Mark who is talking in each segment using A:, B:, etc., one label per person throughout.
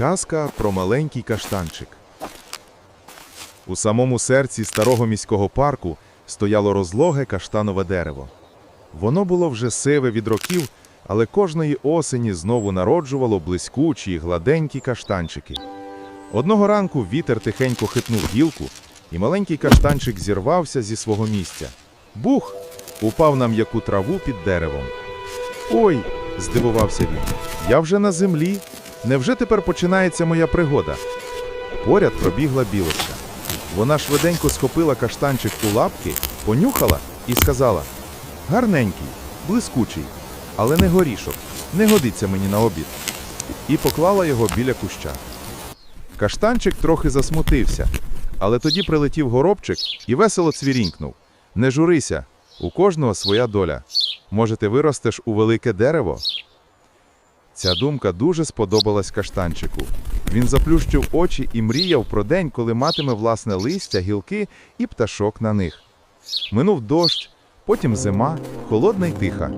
A: Казка про маленький каштанчик. У самому серці старого міського парку стояло розлоге каштанове дерево. Воно було вже сиве від років, але кожної осені знову народжувало блискучі й гладенькі каштанчики. Одного ранку вітер тихенько хитнув гілку, і маленький каштанчик зірвався зі свого місця. Бух! Упав на м'яку траву під деревом. Ой, здивувався він. Я вже на землі. Невже тепер починається моя пригода? Поряд пробігла білочка. Вона швиденько схопила каштанчик у лапки, понюхала і сказала: Гарненький, блискучий, але не горішок, не годиться мені на обід. І поклала його біля куща. Каштанчик трохи засмутився, але тоді прилетів горобчик і весело цвірінькнув. Не журися, у кожного своя доля. Може, ти виростеш у велике дерево? Ця думка дуже сподобалась каштанчику. Він заплющив очі і мріяв про день, коли матиме власне листя, гілки і пташок на них. Минув дощ, потім зима, холодна й тиха.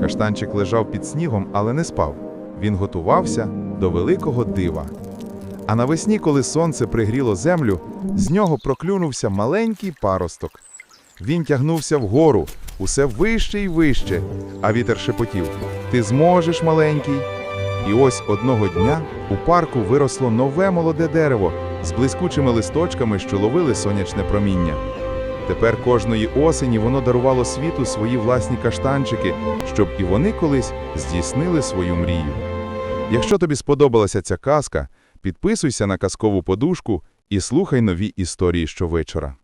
A: Каштанчик лежав під снігом, але не спав. Він готувався до великого дива. А навесні, коли сонце пригріло землю, з нього проклюнувся маленький паросток. Він тягнувся вгору, усе вище й вище, а вітер шепотів: Ти зможеш, маленький. І ось одного дня у парку виросло нове молоде дерево з блискучими листочками, що ловили сонячне проміння. Тепер кожної осені воно дарувало світу свої власні каштанчики, щоб і вони колись здійснили свою мрію. Якщо тобі сподобалася ця казка, підписуйся на казкову подушку і слухай нові історії щовечора.